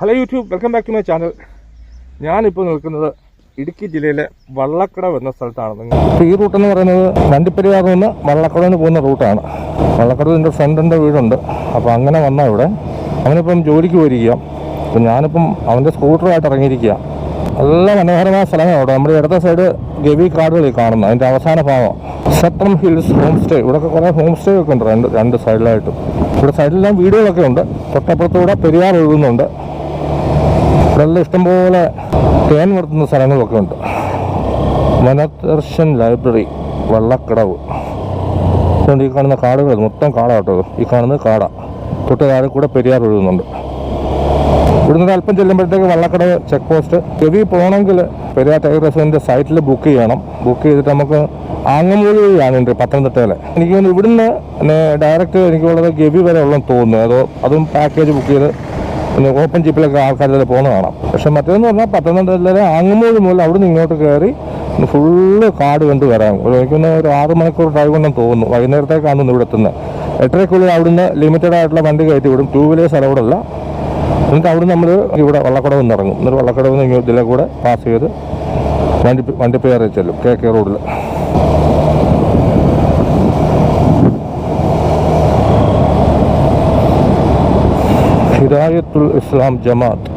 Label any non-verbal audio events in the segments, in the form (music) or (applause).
Hello YouTube welcome back to my channel ഞാനിപ്പോൾ നിൽക്കുന്നത് ഇടുക്കി ജില്ലയിലെ വള്ളക്കടവ് എന്ന സ്ഥലത്താണ് നിങ്ങൾ ഈ റൂട്ട് എന്ന് പറയുന്നത് വണ്ടിപ്പെരിയാറിൽ നിന്ന് വള്ളക്കടവിന് പോകുന്ന റൂട്ടാണ് വള്ളക്കടവിന്റെ ഫ്രണ്ടിന്റെ വീടുണ്ട്. അപ്പോൾ അങ്ങനെ വന്നാൽ ഇവിടെ. അവനിപ്പം ജോലിക്ക് പോയിരിക്കുക അപ്പം ഞാനിപ്പം അവന്റെ സ്കൂട്ടറുമായിട്ട് ഇറങ്ങിയിരിക്കുക നല്ല മനോഹരമായ സ്ഥലമാണ് അവിടെ. നമ്മുടെ ഇടത്തെ സൈഡ് ഗവി കാടുകളിൽ കാണുന്നത് അതിന്റെ അവസാന ഭാഗം. സത്രം ഹിൽസ് ഹോം സ്റ്റേ ഇവിടെയൊക്കെ കുറേ ഹോം സ്റ്റേ ഒക്കെ ഉണ്ട്. രണ്ട് രണ്ട് സൈഡിലായിട്ടും ഇവിടെ സൈഡിലെല്ലാം വീടുകളൊക്കെ ഉണ്ട്. തൊട്ടപ്പുറത്തൂടെ പെരിയാർ ഒഴുകുന്നുണ്ട്. ഇവിടെല്ലാം ഇഷ്ടംപോലെ തേൻ വളർത്തുന്ന സ്ഥലങ്ങളൊക്കെ ഉണ്ട്. വനദർശൻ ലൈബ്രറി വള്ളക്കടവ്. അതുകൊണ്ട് ഈ കാണുന്ന കാടുകൾ മൊത്തം കാടാട്ടോ. ഈ കാണുന്നത് കാട. തൊട്ട് താഴെ കൂടെ പെരിയാർ ഒഴുകുന്നുണ്ട്. ഇവിടുന്ന് അല്പം ചെല്ലുമ്പോഴത്തേക്ക് വള്ളക്കടവ് ചെക്ക് പോസ്റ്റ് ഗവി പോകണമെങ്കിൽ പെരിയാർ ടൈഗർ റെസിഡന്റ് സൈറ്റിൽ ബുക്ക് ചെയ്യണം. ബുക്ക് ചെയ്തിട്ട് നമുക്ക് ആങ്ങമൂഴി വഴിയാണ് പത്തനംതിട്ടയിലെ. എനിക്ക് ഇവിടുന്ന് ഡയറക്റ്റ് എനിക്കുള്ളത് ഗവി വരെ ഉള്ളതെന്ന് തോന്നുന്നു. അതോ അതും പാക്കേജ് ബുക്ക് ചെയ്ത് പിന്നെ ഓപ്പൺ ജീപ്പിലൊക്കെ ആൾക്കാർ ഇതിൽ പോകുന്ന കാണാം. പക്ഷെ മറ്റേന്ന് പറഞ്ഞാൽ പത്തനംതിട്ടയിലെ ആങ്ങമൂഴി മുതൽ അവിടുന്ന് ഇങ്ങോട്ട് കയറി ഫുള്ള് കാട് കണ്ട് വരാം ഒരു എനിക്കൊന്ന് ഒരു ആറ് മണിക്കൂർ ഡ്രൈവ് ഉണ്ടെന്ന് തോന്നുന്നു. വൈകുന്നേരത്തേക്കാണെന്ന് ഇവിടെ എത്തുന്നത്. എട്ടരയ്ക്കുള്ളിൽ അവിടുന്ന് ലിമിറ്റഡ് ആയിട്ടുള്ള വണ്ടി കയറ്റി വിടും. ടൂ വീലേഴ്സ് അലൗഡല്ല എന്നിട്ട് അവിടെ നമ്മൾ ഇവിടെ വള്ളക്കടവ് നിന്ന് ഇറങ്ങും. എന്നിട്ട് വള്ളക്കടവ് നിന്ന് ഇതിലെ കൂടെ പാസ് ചെയ്ത് വണ്ടി വണ്ടിപ്പേറി ചെല്ലും. കെ കെ റോഡിൽ ഹിദായത്തുൽ ഇസ്ലാം ജമാഅത്ത്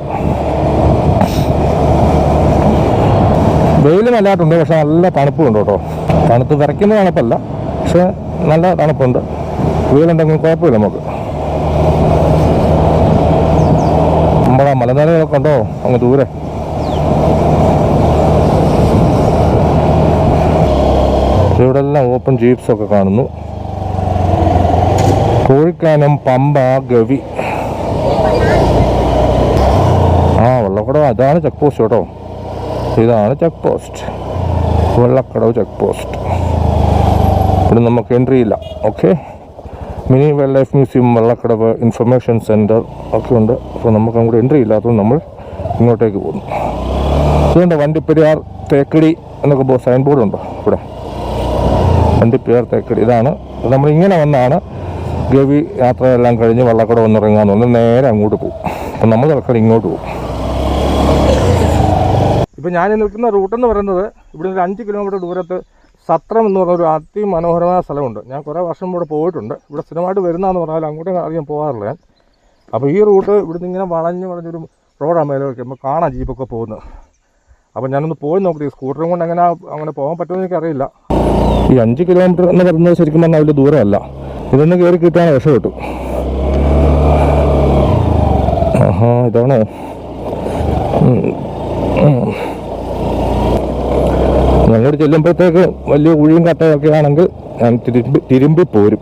വെയിൽ നല്ലതായിട്ടുണ്ട് പക്ഷെ നല്ല തണുപ്പുണ്ട് കേട്ടോ. തണുത്ത് വിറയ്ക്കുന്ന തണുപ്പല്ല പക്ഷെ നല്ല തണുപ്പുണ്ട്. വെയിലുണ്ടെങ്കിൽ കുഴപ്പമില്ല നമുക്ക്. നമ്മളാ മലനിരകളൊക്കെ ഉണ്ടോ? അങ്ങ് ദൂരെ. ഇവിടെ എല്ലാം ഓപ്പൺ ജീപ്സൊക്കെ കാണുന്നു. കോഴിക്കാനം പമ്പ ഗവി. വെള്ളക്കടവ് അതാണ് ചെക്ക് പോസ്റ്റ് കേട്ടോ. ഇതാണ് check post Vallakkadavu check post ഇവിടെ നമുക്ക് എൻട്രി ഇല്ല. Okay mini wild life museum Vallakkadavu information centre ഒക്കെ ഉണ്ട്. അപ്പോൾ നമുക്ക് അങ്ങോട്ട് എൻട്രി ഇല്ലാത്തതുകൊണ്ട് നമ്മൾ ഇങ്ങോട്ടേക്ക് പോകുന്നു. അതുകൊണ്ട് വണ്ടിപ്പെരിയാർ തേക്കടി എന്നൊക്കെ സൈൻ ബോർഡ് ഉണ്ടോ ഇവിടെ? വണ്ടിപ്പെരിയാർ തേക്കടി. ഇതാണ്. ഇത് നമ്മൾ ഇങ്ങനെ വന്നാണ് ഗവി യാത്രയെല്ലാം കഴിഞ്ഞ് വന്നിറങ്ങാന്ന് പറഞ്ഞാൽ നേരെ അങ്ങോട്ട് പോകും. അപ്പം നമ്മൾ തൽക്കാലം ഇങ്ങോട്ട് പോകും. ഇപ്പം ഞാൻ നിൽക്കുന്ന റൂട്ടെന്ന് പറയുന്നത് ഇവിടെ ഒരു അഞ്ച് കിലോമീറ്റർ ദൂരത്ത് സത്രം എന്ന് പറഞ്ഞ ഒരു അതിമനോഹരമായ സ്ഥലമുണ്ട്. ഞാൻ കുറേ വർഷം ഇവിടെ പോയിട്ടുണ്ട്. ഇവിടെ സ്ഥിരമായിട്ട് വരുന്നതെന്ന് പറഞ്ഞാൽ അങ്ങോട്ടും അധികം പോകാറില്ല ഞാൻ. അപ്പോൾ ഈ റൂട്ട് ഇവിടുന്ന് ഇങ്ങനെ വളഞ്ഞ് വളഞ്ഞൊരു റോഡാണ് മേലോട്ട് നമ്മൾ കാണാം ജീപ്പൊക്കെ പോകുന്നത്. അപ്പോൾ ഞാനൊന്ന് പോയി നോക്കി സ്കൂട്ടറും കൊണ്ട് എങ്ങനെ അങ്ങനെ പോകാൻ പറ്റുമെന്ന് എനിക്കറിയില്ല. ഈ അഞ്ച് കിലോമീറ്റർ എന്ന് പറയുന്നത് ശരിക്കും പറഞ്ഞാൽ വലിയ ദൂരമല്ല. ഇതൊന്ന് കയറി കിട്ടാൻ വിഷം കിട്ടും. ആഹാ ഇതാണോ? ഞങ്ങൾ ചെല്ലുമ്പോഴത്തേക്ക് വലിയ കുഴിയും കട്ടയൊക്കെ ആണെങ്കിൽ ഞാൻ തിരുമ്പി തിരുമ്പി പോരും.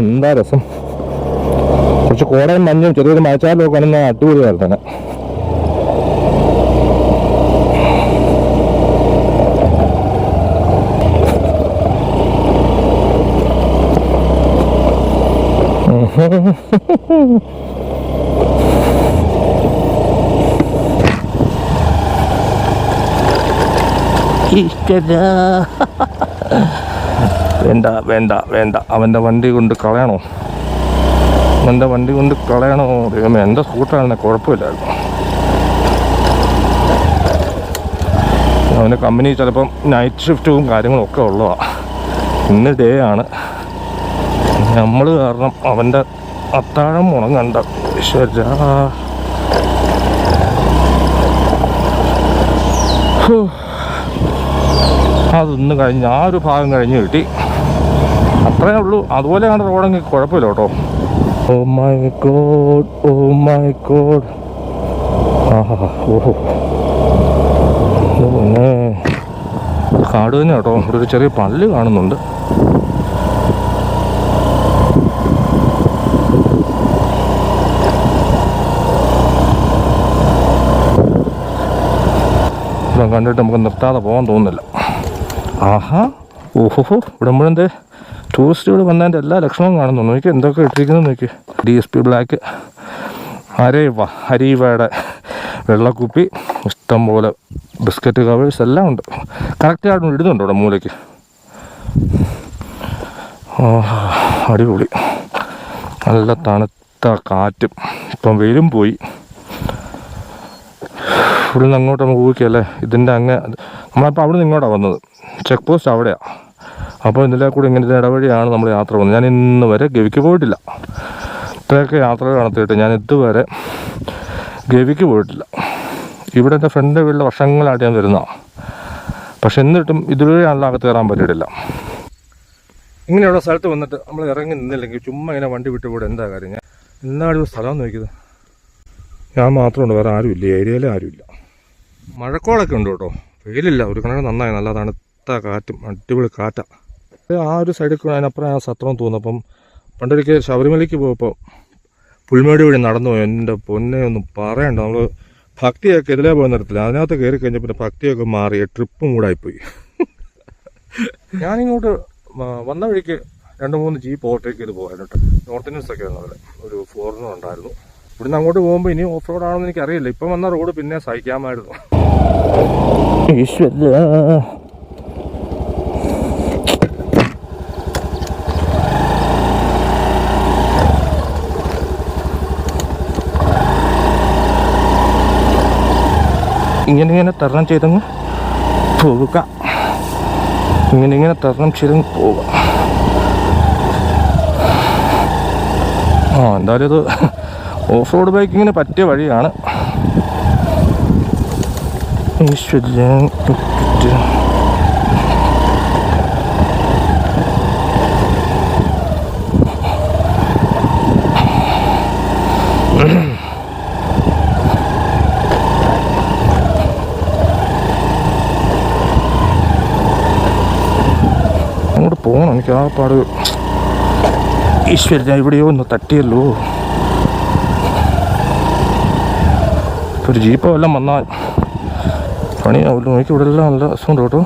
എന്താ രസം? കുറച്ച് കോടയും മഞ്ഞും ചെറിയൊരു മഴച്ചാലും ഒക്കെ ആണെങ്കിൽ അടിപൊളിയായിരുന്നു. വേണ്ട വേണ്ട വേണ്ട. അവന്റെ വണ്ടി കൊണ്ട് കളയണോ? അവന്റെ വണ്ടി കൊണ്ട് കളയണോ? ദൈവമേ എന്റെ സ്കൂട്ടറാണ് കുഴപ്പമില്ലായിരുന്നു അവന്റെ കമ്പനി ചിലപ്പം നൈറ്റ് ഷിഫ്റ്റും കാര്യങ്ങളൊക്കെ ഉള്ളതാണ് ഇന്ന് ഡേ ആണ്. നമ്മൾ കാരണം അവന്റെ അത്താഴം മുടങ്ങണ്ട. അതൊന്ന് കഴിഞ്ഞ് ആ ഒരു ഭാഗം കഴിഞ്ഞ് കിട്ടി. അത്രേ ഉള്ളൂ. അതുപോലെ അതുപോലെയാണ് റോഡെങ്കിൽ കുഴപ്പമില്ല കേട്ടോ. Oh my god oh my god. ആഹാ ഓഹോ കാട് തന്നെ കേട്ടോ. ഇവിടെ ഒരു ചെറിയ പള്ളി കാണുന്നുണ്ട്. ഇതൊക്കെ കണ്ടിട്ട് നമുക്ക് നിർത്താതെ പോകാൻ തോന്നുന്നില്ല. ആഹാ ഓഹോ ഇവിടെ മുഴുവൻ ടൂറിസ്റ്റുകൾ വന്നതിന്റെ എല്ലാ ലക്ഷണവും കാണുന്നുണ്ട് നോക്കി എന്തൊക്കെ ഇട്ടിരിക്കുന്നത് നോക്കി. ഡി എസ് പി ബ്ലാക്ക് ഹരേവ ഹരീവയുടെ വെള്ളക്കുപ്പി ഇഷ്ടം പോലെ ബിസ്ക്കറ്റ് കവേഴ്സ് എല്ലാം ഉണ്ട്. കറക്റ്റായിട്ട് ഇടുന്നുണ്ട് ഇവിടെ മൂലയ്ക്ക്? അടിപൊളി. നല്ല തണുത്ത കാറ്റും. ഇപ്പം വെയിലും പോയി. ഇവിടെ നിന്ന് അങ്ങോട്ട് നമുക്ക് ഊഹിക്കല്ലേ ഇതിന്റെ അങ്ങ് നമ്മളപ്പോൾ അവിടെ നിന്ന് ഇങ്ങോട്ടാണ് വന്നത്. ചെക്ക് പോസ്റ്റ് അവിടെയാണ് അപ്പോൾ ഇതിലെ കൂടി ഇങ്ങനത്തെ ഇടവഴിയാണ് നമ്മൾ യാത്ര പോകുന്നത്. ഞാൻ ഇന്ന് വരെ ഗവിക്ക് പോയിട്ടില്ല. ഇത്രയൊക്കെ യാത്രകൾ നടത്തിയിട്ട് ഞാൻ ഇതുവരെ ഗവിക്ക് പോയിട്ടില്ല. ഇവിടെ എന്റെ ഫ്രണ്ട് വീട്ടിൽ വർഷങ്ങളായിട്ട് ഞാൻ വരുന്നതാണ് പക്ഷെ എന്നിട്ടും ഇതുവരെ അല്ലാകത്ത് കയറാൻ പറ്റിയിട്ടില്ല. ഇങ്ങനെയുള്ള സ്ഥലത്ത് വന്നിട്ട് നമ്മൾ ഇറങ്ങി നിന്നില്ലെങ്കിൽ ചുമ്മാ ഇങ്ങനെ വണ്ടി വിട്ട് ഇവിടെ എന്താ കാര്യം? ഞാൻ എന്നാണ് ഒരു സ്ഥലം നോക്കിയത്. ഞാൻ മാത്രമുണ്ട് വേറെ ആരുമില്ല. ഏരിയയിലും ആരുമില്ല. മഴക്കോളൊക്കെ ഉണ്ട് കേട്ടോ. വെയിലില്ല ഒരു കണക്ക് നന്നായി. നല്ല തണുത്ത കാറ്റും അടിപൊളി കാറ്റാണ് ആ ഒരു സൈഡിൽ അതിനപ്പുറം ആ സത്രം തോന്നുന്നു. അപ്പം പണ്ടൊരിക്കൽ ശബരിമലയ്ക്ക് പോയപ്പോൾ പുൽമേടി വഴി നടന്നു. പോയി എന്റെ പൊന്നെ ഒന്നും പറയണ്ട. നമ്മൾ ഭക്തിയൊക്കെ ഇതിലേ പോയി നിർത്തില്ല അതിനകത്ത് കയറി കഴിഞ്ഞാൽ പിന്നെ ഭക്തിയൊക്കെ മാറി ട്രിപ്പും കൂടായിപ്പോയി (laughs) ഞാനിങ്ങോട്ട് വന്ന വഴിക്ക് രണ്ട് മൂന്ന് ജീപ്പ് ഓവർടേക്ക് ചെയ്ത് പോകാനായിട്ട്. നോർത്ത് ഇന്ത്യൻസ് ഒക്കെ വന്നവരെ. ഒരു ഫോറിനർ ഉണ്ടായിരുന്നു. ഇവിടുന്ന് അങ്ങോട്ട് പോകുമ്പോൾ ഇനി ഓഫ് റോഡ് ആണെന്ന് എനിക്ക് അറിയില്ല ഇപ്പം വന്ന റോഡ് പിന്നെ സഹിക്കാമായിരുന്നു. ഇങ്ങനെ ഇങ്ങനെ തരണം ചെയ്തങ്ങ് പോവുക. ഇങ്ങനെ ഇങ്ങനെ തരണം ചെയ്തങ്ങ് പോവുക. ആ എന്തായാലും ഇത് ഓഫ് റോഡ് ബൈക്കിങ്ങിന് പറ്റിയ വഴിയാണ്. അങ്ങോട്ട് പോകണം. എനിക്ക് ആ പാട് ഈശ്വര ഇവിടെയോ ഒന്ന് തട്ടിയല്ലോ. ഒരു ജീപ്പോ എല്ലാം വന്നാൽ പണിയാവില്ല നോക്കി ഇവിടെ എല്ലാം നല്ല രസമുണ്ട് കേട്ടോ.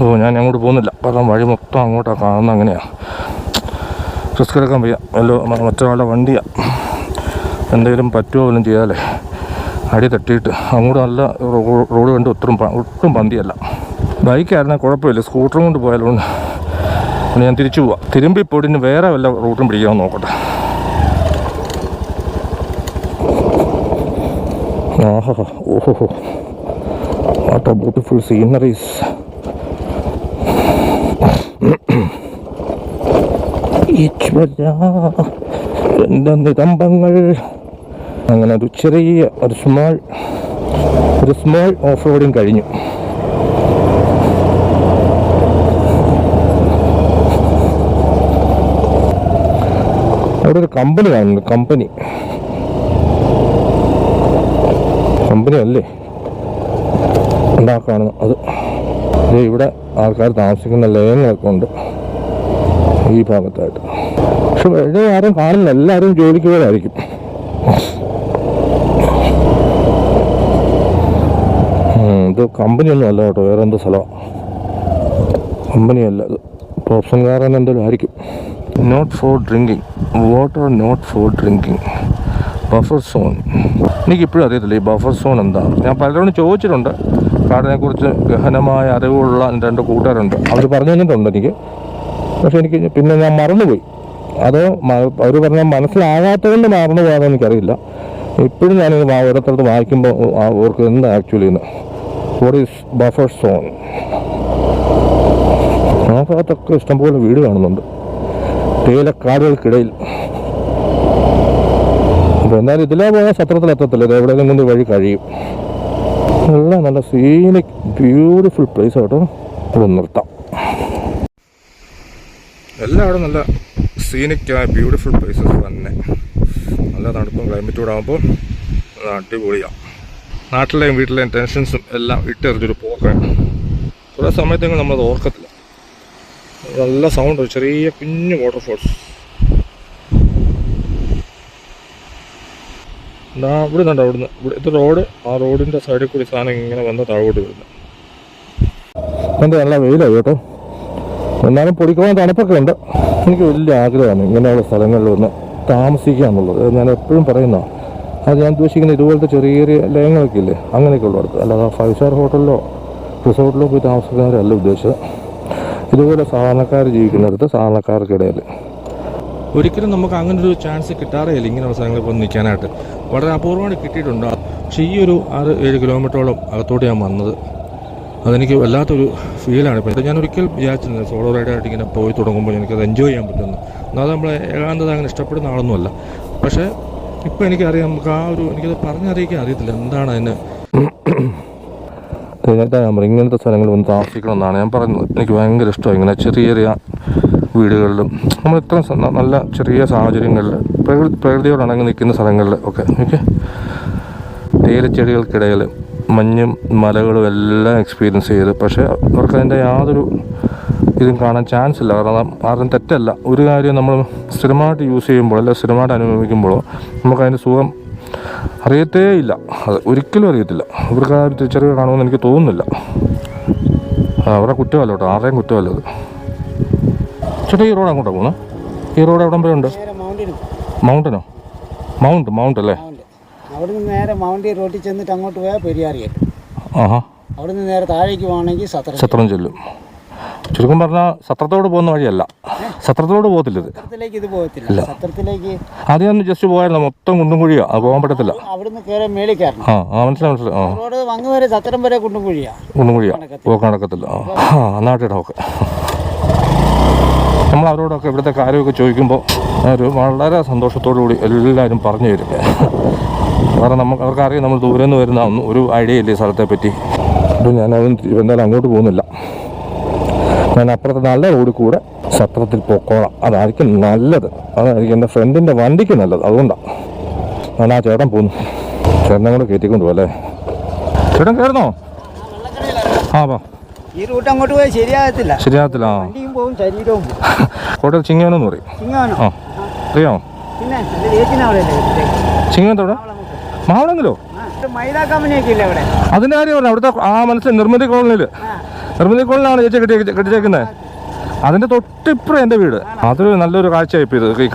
ഓ ഞാൻ അങ്ങോട്ട് പോകുന്നില്ല. കാരണം വഴി മൊത്തം അങ്ങോട്ടാണ് കാണുന്നത് അങ്ങനെയാണ് റിസ്ക് എടുക്കാൻ വയ്യ. വല്ലോ മറ്റൊരാളുടെ വണ്ടിയാണ് എന്തെങ്കിലും പറ്റുമോ പോലും ചെയ്യാലേ. അടി തട്ടിയിട്ട്. അങ്ങോട്ട് നല്ല റോഡ് കണ്ട് ഒത്തിരി ഒട്ടും പന്തിയല്ല. ബൈക്കായിരുന്നാൽ കുഴപ്പമില്ല. സ്കൂട്ടറും കൊണ്ട് പോയാലുകൊണ്ട് പിന്നെ ഞാൻ തിരിച്ചു പോവാം. തിരുമ്പി പൊടിന് വേറെ വല്ല റൂട്ടും പിടിക്കാൻ നോക്കട്ടെ. ആഹാ ഓഹോ. ബ്യൂട്ടിഫുൾ സീനറീസ് നിതംബങ്ങൾ അങ്ങനെ ഒരു ചെറിയ ഒരു സ്മോൾ ഒരു സ്മോൾ ഓഫ് റോഡിങ് കഴിഞ്ഞു. അവിടെ ഒരു കമ്പനി കാണുന്നു കമ്പനി. കമ്പനി അല്ലേ കാണുന്നു അത്. ഇവിടെ ആൾക്കാർ താമസിക്കുന്ന ലയങ്ങളൊക്കെ ഉണ്ട് ഈ ഭാഗത്തായിട്ട്. പക്ഷെ വേറെ ആരും കാണില്ല എല്ലാവരും ജോലിക്ക് പോയതായിരിക്കും. ഉം, ഇത് കമ്പനി ഒന്നും അല്ല കേട്ടോ. വേറെ എന്തോ സ്ഥലമാണ് കമ്പനിയല്ല ഇത് ഓപ്ഷൻകാരൻ എന്തെങ്കിലും ആയിരിക്കും. Not for drinking water not for drinking buffer zone എനിക്കിപ്പോഴും അറിയത്തില്ല ഈ ബഫർ സോൺ എന്താണ് ഞാൻ പലരോടും ചോദിച്ചിട്ടുണ്ട്. കാടിനെക്കുറിച്ച് ഗഹനമായ അറിവുള്ള രണ്ട് കൂട്ടുകാരുണ്ട്. അവർ പറഞ്ഞു തന്നിട്ടുണ്ട് എനിക്ക്. പക്ഷെ എനിക്ക് പിന്നെ ഞാൻ മറന്നുപോയി. അത് അവർ പറഞ്ഞ മനസ്സിലാകാത്തതുകൊണ്ട് മറന്നു പോകാതെ എനിക്കറിയില്ല. ഇപ്പോഴും ഞാൻ ഓരോരുത്തരത്ത് വായിക്കുമ്പോൾ അവർക്ക് എന്താ ആക്ച്വലി എന്ന് വാട്ട് ഈസ് ബഫർ സോൺ ആ ഭാഗത്തൊക്കെ ഇഷ്ടംപോലെ വീട് കാണുന്നുണ്ട്. തേയിലക്കാടുകൾക്കിടയിൽ. അപ്പോൾ എന്നാലും ഇതിലേ പോയാൽ സത്രത്തിൽ എത്തത്തില്ല. ഇത് എവിടെയെങ്കിലും കൊണ്ട് വഴി കഴിയും. നല്ല നല്ല സീനിക് ബ്യൂട്ടിഫുൾ പ്ലേസ് ആട്ടോ ഇവിടെ നിർത്താം. എല്ലാവരും നല്ല സീനിക്കായ ബ്യൂട്ടിഫുൾ പ്ലേസസ് തന്നെ. നല്ല തണുപ്പും ക്ലൈമറ്റും കൂടെ അടിപൊളിയാണ് നാട്ടിലെയും വീട്ടിലെയും ടെൻഷൻസും എല്ലാം ഇട്ടെറിഞ്ഞൊരു പോക്കാണ്. കുറേ സമയത്തെങ്കിലും നമ്മളത് ഓർക്കത്തില്ല. നല്ല സൗണ്ട് ചെറിയ കുഞ്ഞു വാട്ടർഫോൾസ് എന്നാ ഇവിടെ നിന്നുണ്ടോ അവിടുന്ന്. ഇവിടെ ഇത് റോഡ് ആ റോഡിന്റെ സൈഡിൽ കൂടി സാധനം ഇങ്ങനെ വന്ന് താഴോട്ട് വരുന്നു. എന്താ നല്ല വെയിലാണ് കേട്ടോ? എന്നാലും പൊടിക്കുവാൻ തണുപ്പൊക്കെ ഉണ്ട്. എനിക്ക് വലിയ ആഗ്രഹമാണ് ഇങ്ങനെയുള്ള സ്ഥലങ്ങളിൽ ഒന്ന് താമസിക്കുക എന്നുള്ളത് ഞാൻ എപ്പോഴും പറയുന്ന അത് ഞാൻ ഉദ്ദേശിക്കുന്ന ഇതുപോലത്തെ ചെറിയ ചെറിയ ലയങ്ങളൊക്കെ ഇല്ലേ അങ്ങനെയൊക്കെ ഉള്ളിടത്ത് അല്ലാതെ ഫൈവ് സ്റ്റാർ ഹോട്ടലിലോ റിസോർട്ടിലോ പോയി താമസിക്കുന്നവരല്ല ഉദ്ദേശിച്ചത്. ഇതുപോലെ സാധാരണക്കാർ ജീവിക്കുന്നിടത്ത് സാധാരണക്കാർക്കിടയിൽ. ഒരിക്കലും നമുക്ക് അങ്ങനെ ഒരു ചാൻസ് കിട്ടാറേ ഇല്ല ഇങ്ങനെയുള്ള സ്ഥലങ്ങളിൽ പോയി നിൽക്കാനായിട്ട്. വളരെ അപൂർവമായിട്ട് കിട്ടിയിട്ടുണ്ട്. പക്ഷേ ഈ ഒരു ആറ് ഏഴ് കിലോമീറ്ററോളം അകത്തോട്ട് ഞാൻ വന്നത് അതെനിക്ക് വല്ലാത്തൊരു ഫീലാണ് ഇപ്പോൾ ഞാൻ ഒരിക്കൽ വിചാരിച്ചിരുന്നത് സോളോ റൈഡായിട്ട് ഇങ്ങനെ പോയി തുടങ്ങുമ്പോൾ എനിക്കത് എൻജോയ് ചെയ്യാൻ പറ്റുമെന്ന്. എന്നാൽ നമ്മളെ ഏകാന്തത അങ്ങനെ ഇഷ്ടപ്പെടുന്ന ആളൊന്നുമല്ല. പക്ഷേ ഇപ്പോൾ എനിക്കറിയാം നമുക്ക് ആ ഒരു എനിക്കത് പറഞ്ഞറിയിക്കാൻ അറിയത്തില്ല. എന്താണ് അതിന് ഞാൻ പറയും ഇങ്ങനത്തെ സ്ഥലങ്ങൾ ഒന്ന് താമസിക്കണം എന്നാണ് ഞാൻ പറയുന്നത്. എനിക്ക് ഭയങ്കര ഇഷ്ടമാണ് ഇങ്ങനെ ചെറിയ ചെറിയ വീടുകളിലും നമ്മൾ ഇത്ര നല്ല ചെറിയ സാഹചര്യങ്ങളിൽ പ്രകൃതി പ്രകൃതിയോട് ഇണങ്ങി നിൽക്കുന്ന സ്ഥലങ്ങളിൽ ഒക്കെ. ഓക്കെ? തേയിലച്ചെടികൾക്കിടയിൽ മഞ്ഞും മലകളും എല്ലാം എക്സ്പീരിയൻസ് ചെയ്ത്. പക്ഷേ അവർക്ക് അതിന്റെ യാതൊരു ഇതും കാണാൻ ചാൻസ് ഇല്ല. കാരണം ആരും തെറ്റല്ല. ഒരു കാര്യം നമ്മൾ സ്ഥിരമായിട്ട് യൂസ് ചെയ്യുമ്പോൾ അല്ല സ്ഥിരമായിട്ട് അനുഭവിക്കുമ്പോഴോ നമുക്ക് അതിന്റെ സുഖം അറിയത്തേ ഇല്ല. അത് ഒരിക്കലും അറിയത്തില്ല. ഇവർക്ക് ആ ഒരു തിരിച്ചറിവ് കാണുമെന്ന് എനിക്ക് തോന്നുന്നില്ല. അവിടെ അവരുടെ കുറ്റമല്ല കേട്ടോ. ആരുടെയും കുറ്റമല്ല അത്. ചേട്ടാ ഈ റോഡ് അങ്ങോട്ടാണ് പോകുന്നത്? ഈ റോഡ് എവിടം വരെ ഉണ്ട്? മൗണ്ടിന് മൗണ്ട് മൗണ്ട് അല്ലേ? അവിടുന്ന് നേരെ മൗണ്ടി റോട്ടിൽ ചെന്നിട്ട് അങ്ങോട്ട് പോയാൽ പെരിയാറി കിട്ടും ആഹാ. അവിടുന്ന് നേരെ താഴേക്ക് പോകണമെങ്കിൽ സത്ര സത്രം ചെല്ലും. ചുരുക്കം പറഞ്ഞാൽ സത്രത്തോട് പോകുന്ന വഴിയല്ല. സത്രത്തോട് പോകത്തില്ല ഇത്. സത്രത്തിലേക്ക് ഇത് പോകത്തില്ല. സത്രത്തിലേക്ക് ആദ്യം ഒന്ന് ജസ്റ്റ് പോയായിരുന്നു. മൊത്തം കുണ്ടും കുഴിയാ. അത് പോകാൻ പറ്റത്തില്ല. അവിടുന്ന് കയറി മേളിൽ കയറണം ആ ആ മനസ്സിലായി മനസ്സിലായി. ആ. റോഡ് വങ്ങ് വരെ സത്രം വരെ കുണ്ടും കുഴിയാ. കുണ്ടും കുഴിയാ. നടക്കത്തില്ല. ആ ആ ഓക്കെ. നമ്മൾ അവരോടൊക്കെ ഇവിടുത്തെ കാര്യമൊക്കെ ചോദിക്കുമ്പോൾ ഒരു വളരെ സന്തോഷത്തോടു കൂടി എല്ലാവരും പറഞ്ഞു തരും. കാരണം നമുക്ക് അവർക്കറിയാം നമ്മൾ ദൂരെ നിന്ന് വരുന്ന ഒന്നും ഒരു ഐഡിയ ഇല്ല ഈ സ്ഥലത്തെ പറ്റി. അപ്പം ഞാൻ എന്തായാലും അങ്ങോട്ട് പോകുന്നില്ല. ഞാൻ അപ്പുറത്തെ നല്ല റോഡിൽ കൂടെ സത്രത്തിൽ പൊക്കോളാം. അതായിരിക്കും നല്ലത്. അതായിരിക്കും എന്റെ ഫ്രണ്ടിന്റെ വണ്ടിക്ക് നല്ലത്. അതുകൊണ്ടാണ് ഞാൻ ആ ചേട്ടൻ പോന്നു. ചേട്ടനെ കൂടെ കയറ്റിക്കൊണ്ട് പോകല്ലേ അല്ലേ? ചേട്ടൻ കയറുന്നോ? ആ വാ. ഈ റൂട്ട് അങ്ങോട്ട് പോയാൽ ശരിയാകത്തില്ല. ശരിയാകത്തില്ല ആ. പോകും ശരീരവും കോട്ടയം ചിങ്ങവനെന്ന് പറയും. ആ. അറിയാമോ ചിങ്ങത്തോടെ മാവണെങ്കിലോ ഇല്ലേ? അവിടെ? അവിടുത്തെ ആ മനസ്സിൽ നിർമ്മിതി കോളനിയിൽ നിർമ്മിതി കോളനിലാണ് ചേച്ചി കെട്ടി കെട്ടിച്ചേക്കുന്നത് അതിന്റെ തൊട്ടിപ്പുറം എന്റെ വീട്. അതൊരു നല്ലൊരു കാഴ്ചയായിപ്പോൾ ഇത് ഈ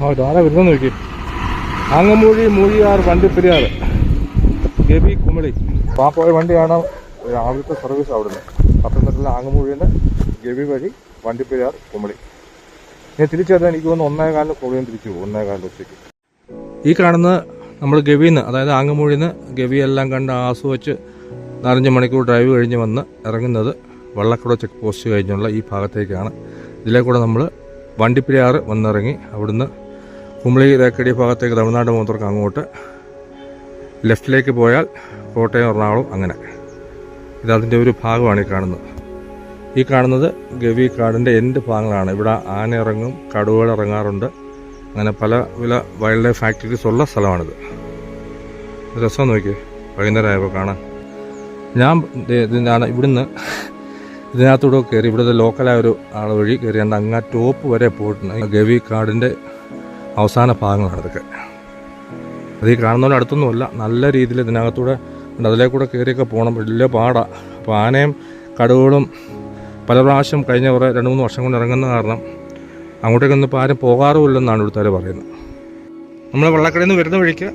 ആ ഇതാരാ വരുന്നെന്ന് നോക്കി അങ്ങമൂഴി മൂഴിയാർ വണ്ടിപ്പെരിയാർ ഗവി കുമളി. പാപ്പോയ വണ്ടിയാണ് രാവിലത്തെ സർവീസ് അവിടുന്ന്. പത്തനംതിട്ടയിലെ ആങ്ങമൂഴിന്റെ ഗവി വഴി വണ്ടിപ്പെരിയാർ കുമളി. ഞാൻ തിരിച്ചറിയാൻ എനിക്ക് തോന്നുന്നു ഒന്നേ കാലിന് കുമളിയും തിരിച്ചു പോകും. ഒന്നേ കാലിന് ഉച്ചയ്ക്ക് ഈ കാണുന്ന നമ്മൾ ഗവിന്ന് അതായത് ആങ്ങമൂഴിന്ന് ഗവി എല്ലാം കണ്ട് ആസ്വദിച്ച് നാലഞ്ച് മണിക്കൂർ ഡ്രൈവ് കഴിഞ്ഞ് വന്ന് ഇറങ്ങുന്നത് വള്ളക്കുട ചെക്ക് പോസ്റ്റ് കഴിഞ്ഞുള്ള ഈ ഭാഗത്തേക്കാണ്. ഇതിലെ കൂടെ നമ്മൾ വണ്ടിപ്പിരിയാറ് വന്നിറങ്ങി അവിടുന്ന് കുമളി തേക്കടി ഭാഗത്തേക്ക് തമിഴ്നാട് മൂത്തർക്ക് അങ്ങോട്ട് ലെഫ്റ്റിലേക്ക് പോയാൽ കോട്ടയം എറണാകുളം അങ്ങനെ. ഇതതിന്റെ ഒരു ഭാഗമാണ് ഈ കാണുന്നത്. ഈ കാണുന്നത് ഗവി കാടിന്റെ എൻഡ് ഭാഗങ്ങളാണ്. ഇവിടെ ആന ഇറങ്ങും കടുവകൾ ഇറങ്ങാറുണ്ട്. അങ്ങനെ പല വില വൈൽഡ് ലൈഫ് ഫാക്ടറീസ് ഉള്ള സ്ഥലമാണിത്. രസം നോക്കി വൈകുന്നേരമായപ്പോൾ കാണാൻ. ഞാൻ ഇതിനാണ് ഇവിടുന്ന് ഇതിനകത്തൂടെ കയറി ഇവിടുത്തെ ലോക്കലായ ഒരു ആൾ വഴി കയറിയാണ്ട് അങ്ങ് ആ ടോപ്പ് വരെ പോയിട്ടുണ്ട്. ഗവി കാടിന്റെ അവസാന ഭാഗങ്ങളാണ് ഇതൊക്കെ. അത് ഈ കാണുന്ന പോലെ അടുത്തൊന്നുമല്ല നല്ല രീതിയിൽ ഇതിനകത്തൂടെ. അതിലേ കൂടെ കയറിയൊക്കെ പോകണം. വലിയ പാടാണ് അപ്പോൾ ആനയും കടുവകളും പല പ്രാവശ്യം കഴിഞ്ഞ കുറേ രണ്ട് മൂന്ന് വർഷം കൊണ്ട് ഇറങ്ങുന്ന കാരണം അങ്ങോട്ടേക്കൊന്നും ഇപ്പോൾ ആരും പോകാറുമില്ലെന്നാണ് ഇവിടുത്തെ പറയുന്നത്. നമ്മൾ വള്ളക്കടയിൽ നിന്ന് വരുന്ന വഴിക്ക്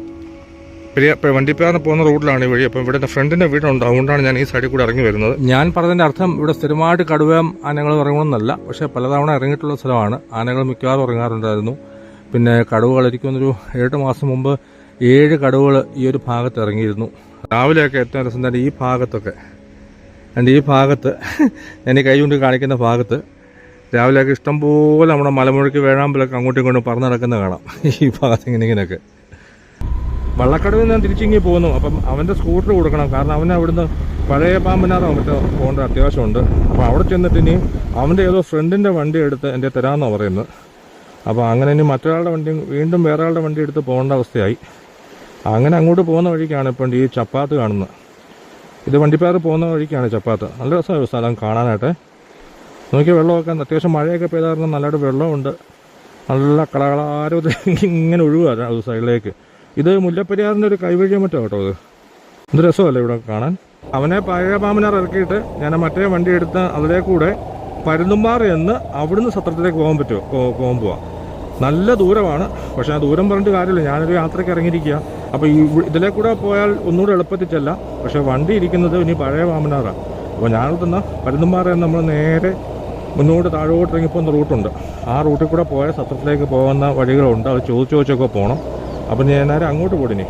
പെരിയ വണ്ടിപ്പേറിന് പോകുന്ന റൂട്ടിലാണ് ഈ വഴി. അപ്പം ഇവിടെ ഫ്രണ്ടിന്റെ ഫ്രണ്ടിന്റെ വീടുണ്ട്. അതുകൊണ്ടാണ് ഞാൻ ഈ സൈഡിൽ കൂടെ ഇറങ്ങി വരുന്നത്. ഞാൻ പറഞ്ഞതിന്റെ അർത്ഥം ഇവിടെ സ്ഥിരമായിട്ട് കടുവയും ആനകൾ ഇറങ്ങണമെന്നല്ല പക്ഷേ പലതവണ ഇറങ്ങിയിട്ടുള്ള സ്ഥലമാണ്. ആനകൾ മിക്കവാറും ഇറങ്ങാറുണ്ടായിരുന്നു. പിന്നെ കടുവകൾ എനിക്കൊന്നൊരു ഏഴ് മാസം മുമ്പ് ഏഴ് കടുവകൾ ഈ ഒരു ഭാഗത്ത് ഇറങ്ങിയിരുന്നു. രാവിലെയൊക്കെ ഏറ്റവും രസം തന്നെ ഈ ഭാഗത്തൊക്കെ. എന്റെ ഈ ഭാഗത്ത് ഞാൻ ഈ കൈ കൊണ്ട് കാണിക്കുന്ന ഭാഗത്ത്. രാവിലെയൊക്കെ ഇഷ്ടംപോലെ നമ്മുടെ മലമുഴക്കി വേഴാമ്പലൊക്കെ അങ്ങോട്ടും ഇങ്ങോട്ടും പറന്നു നടക്കുന്ന കാണാം. ഈ ഭാഗത്ത് ഇങ്ങനെ ഇങ്ങനെയൊക്കെ. വള്ളക്കടവിൽ നിന്ന് തിരിച്ചിങ്ങി പോകുന്നു. അപ്പം അവന്റെ സ്കൂട്ടർ കൊടുക്കണം. കാരണം അവൻ അവിടുന്ന് പഴയ പാമ്പനാറോ മറ്റോ പോകേണ്ട അത്യാവശ്യമുണ്ട്. അപ്പോൾ അവിടെ ചെന്നിട്ട് ഇനി അവന്റെ ഏതോ ഫ്രണ്ടിന്റെ വണ്ടി എടുത്ത് എന്റെ തരാമെന്നാണ് പറയുന്നത്. അപ്പോൾ അങ്ങനെ ഇനി മറ്റൊരാളുടെ വണ്ടി വീണ്ടും വേറെ ആളുടെ വണ്ടി എടുത്ത് പോകേണ്ട അവസ്ഥയായി. അങ്ങനെ അങ്ങോട്ട് പോകുന്ന വഴിക്കാണ് ഇപ്പം ഈ ചപ്പാത്ത് കാണുന്നത്. ഇത് വണ്ടിപ്പാറ് പോകുന്ന വഴിക്കാണ് ചപ്പാത്ത്. നല്ല രസമായ സ്ഥലം കാണാനായിട്ട്. നോക്കിയാൽ വെള്ളമൊക്കെ അത്യാവശ്യം മഴയൊക്കെ പെയ്തായിരുന്നു. നല്ലതായിട്ട് വെള്ളമുണ്ട്. നല്ല കളകളാരോ ഇങ്ങനെ ഒഴുകുക സൈഡിലേക്ക് ഇത് മുല്ലപ്പെരിയാറിന്റെ ഒരു കൈവഴിയ മറ്റോ കേട്ടോ ഇത്? എന്ത് രസമല്ലേ ഇവിടെ കാണാൻ? അവനെ പഴയ പാമ്പനാർ ഇറക്കിയിട്ട് ഞാൻ മറ്റേ വണ്ടി എടുത്ത് അതിലേ കൂടെ പരുന്തുംപാറ എന്ന് അവിടുന്ന് സത്രത്തിലേക്ക് പോകാൻ പറ്റുമോ പോകാൻ പോവാം. നല്ല ദൂരമാണ്. പക്ഷേ ആ ദൂരം പറഞ്ഞിട്ട് കാര്യമില്ല. ഞാനൊരു യാത്രയ്ക്ക് ഇറങ്ങിയിരിക്കുക. അപ്പോൾ ഈ ഇതിലെ കൂടെ പോയാൽ ഒന്നുകൂടെ എളുപ്പത്തിൽ ചെല്ല പക്ഷേ വണ്ടി ഇരിക്കുന്നത് ഇനി പഴയ വാമനാറാണ് അപ്പോൾ തന്ന പരുന്തുംപാറ എന്ന് നമ്മൾ നേരെ മുന്നോട്ട് താഴോട്ട് ഇറങ്ങിപ്പോകുന്ന റൂട്ടുണ്ട്. ആ റൂട്ടിൽ കൂടെ പോയ സത്രത്തിലേക്ക് പോകുന്ന വഴികളുണ്ട്. അത് ചോദിച്ചു ചോദിച്ചൊക്കെ പോകണം അപ്പം ഞാൻ നേരെ അങ്ങോട്ട് പോടിനി